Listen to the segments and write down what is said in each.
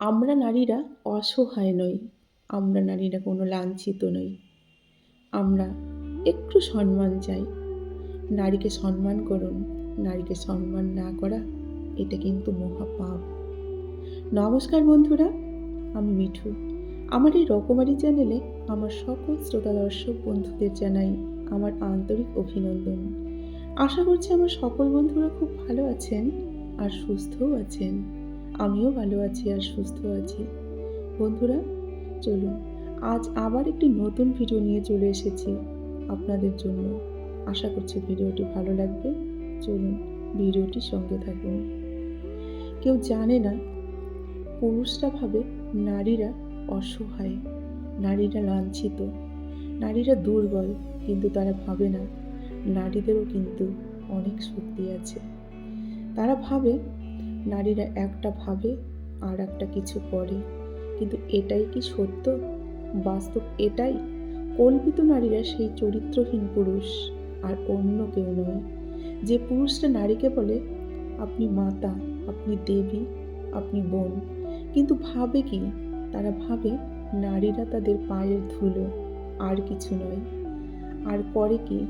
আমরা নারীরা অসহায় নই, আমরা নারীরা কোনো লাঞ্ছিত নই। আমরা একটু সম্মান চাই। নারীকে সম্মান করুন, নারীকে সম্মান না করা, এটা কিন্তু মহাপাপ। নমস্কার বন্ধুরা, আমি মিঠু। আমার এই রকমারি চ্যানেলে আমার সকল শ্রোতা দর্শক বন্ধুদের জানাই আমার আন্তরিক অভিনন্দন। আশা করছি আমার সকল বন্ধুরা খুব ভালো আছেন আর সুস্থও আছেন। আমিও ভালো আছি আর সুস্থ আছি। বন্ধুরা, চলুন, আজ আবার একটি নতুন ভিডিও নিয়ে চলে এসেছি আপনাদের জন্য। আশা করছি ভিডিওটি ভালো লাগবে। চলুন ভিডিওটি সঙ্গে থাকুন। কেউ জানে না, পুরুষরা ভাবে নারীরা অসহায়, নারীরা লাঞ্ছিত, নারীরা দুর্বল, কিন্তু তারা ভাবে না, নারীদেরও কিন্তু অনেক শক্তি আছে। তারা ভাবে নারীরা একটা ভাবে আর একটা কিছু করে। কিন্তু এটাই কি সত্য? বাস্তব এটাই? কল্পিত নারীরা সেই চরিত্রহীন পুরুষ আর অন্য কেউ নয়। যে পুরুষটা নারীকে বলে, আপনি মাতা, আপনি দেবী, আপনি বোন। কিন্তু ভাবে কি? তারা ভাবে নারীরা তাদের পায়ের ধুলো আর কিছু নয়। আর করে কি?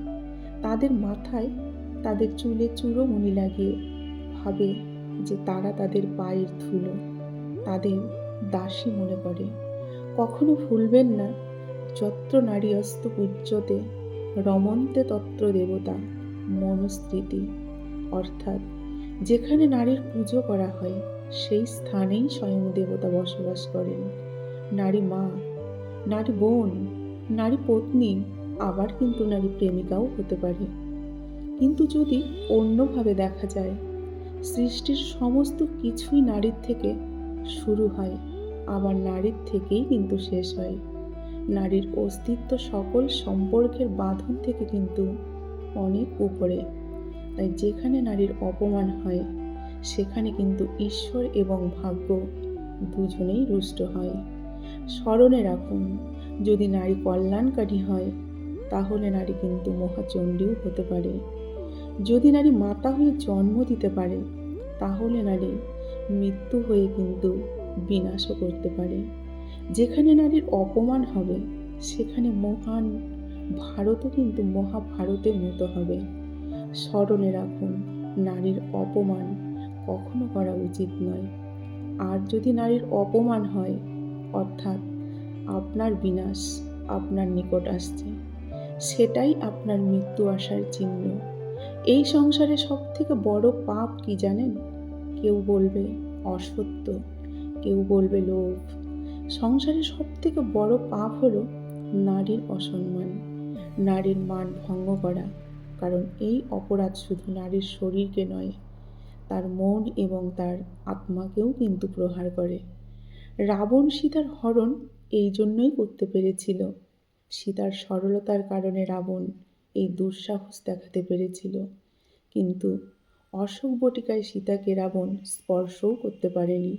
তাদের মাথায় তাদের চুলে চূড়োমণি লাগিয়ে ভাবে যে তারা তাদের পায়ের ধুলো, তাদের দাসী মনে করে। কখনো ভুলবেন না, যত্র নারী অস্ত পূজ্যতে, রমন্তে তত্র দেবতা মনস্মৃতি অর্থাৎ, যেখানে নারীর পুজো করা হয়, সেই স্থানেই স্বয়ং দেবতা বসবাস করেন। নারী মা, নারী বোন, নারী পত্নী, আবার কিন্তু নারী প্রেমিকাও হতে পারে। কিন্তু যদি অন্যভাবে দেখা যায় সৃষ্টির সমস্ত কিছুই নারীর থেকে শুরু হয়, আবার নারীর থেকেই কিন্তু শেষ হয়। নারীর অস্তিত্ব সকল সম্পর্কের বাঁধন থেকে কিন্তু অনেক উপরে। তাই যেখানে নারীর অপমান হয়, সেখানে কিন্তু ঈশ্বর এবং ভাগ্য দুজনেই রুষ্ট হয়। স্মরণে রাখুন, যদি নারী কল্যাণকারী হয়, তাহলে নারী কিন্তু মহাচণ্ডীও হতে পারে। যদি নারী মাতা হয়ে জন্ম দিতে পারে, তাহলে নারী মৃত্যু হয়ে কিন্তু বিনাশও করতে পারে। যেখানে নারীর অপমান হবে, সেখানে মহান ভারতও কিন্তু মহাভারতের মতো হবে। স্মরণে রাখুন, নারীর অপমান কখনো করা উচিত নয়। আর যদি নারীর অপমান হয়, অর্থাৎ আপনার বিনাশ আপনার নিকট আসছে, সেটাই আপনার মৃত্যু আসার চিহ্ন। এই সংসারে সব থেকে বড় পাপ কি জানেন? কেউ বলবে অসত্য, কেউ বলবে লোভ। সংসারে সব থেকে বড় পাপ হলো নারীর অসম্মান, নারীর মান ভঙ্গ করা। কারণ এই অপরাধ শুধু নারীর শরীরকে নয়, তার মন এবং তার আত্মাকেও কিন্তু প্রহার করে। রাবণ সীতার হরণ এই জন্যই করতে পেরেছিল। সীতার সরলতার কারণে রাবণ এই দুঃসাহস দেখাতে পেরেছিল। কিন্তু অশোক বটিকায় সীতাকে রাবণ স্পর্শও করতে পারেনি,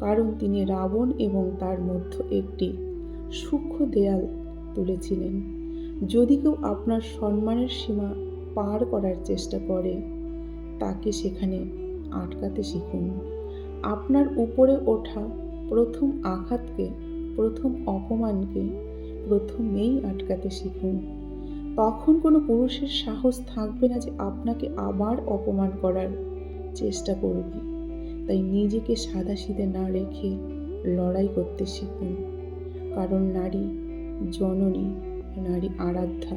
কারণ তিনি রাবণ এবং তার মধ্যে একটি সূক্ষ্ম দেয়াল তুলেছিলেন। যদি কেউ আপনার সম্মানের সীমা পার করার চেষ্টা করে, তাকে সেখানে আটকাতে শিখুন। আপনার উপরে ওঠা প্রথম আঘাতকে, প্রথম অপমানকে, প্রথমেই আটকাতে শিখুন। তখন কোনো পুরুষের সাহস থাকবে না যে আপনাকে আবার অপমান করার চেষ্টা করবে। তাই নিজেকে সাদাসিদে না রেখে লড়াই করতে শিখুন। কারণ নারী জননী, নারী আরাধ্যা।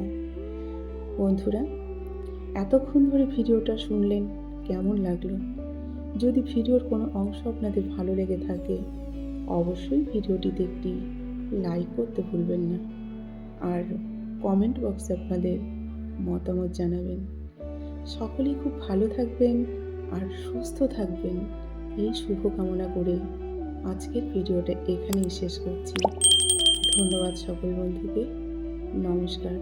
বন্ধুরা, এতক্ষণ ধরে ভিডিওটা শুনলেন, কেমন লাগল? যদি ভিডিওর কোনো অংশ আপনাদের ভালো লেগে থাকে, অবশ্যই ভিডিওটিতে একটি লাইক করতে ভুলবেন না। আর কমেন্ট বক্সে আপনাদের মতামত জানাবেন। সকলেই খুব ভালো থাকবেন আর সুস্থ থাকবেন। এই শুভকামনা করে আজকের ভিডিওটা এখানেই শেষ করছি। ধন্যবাদ সকল বন্ধুকে। নমস্কার।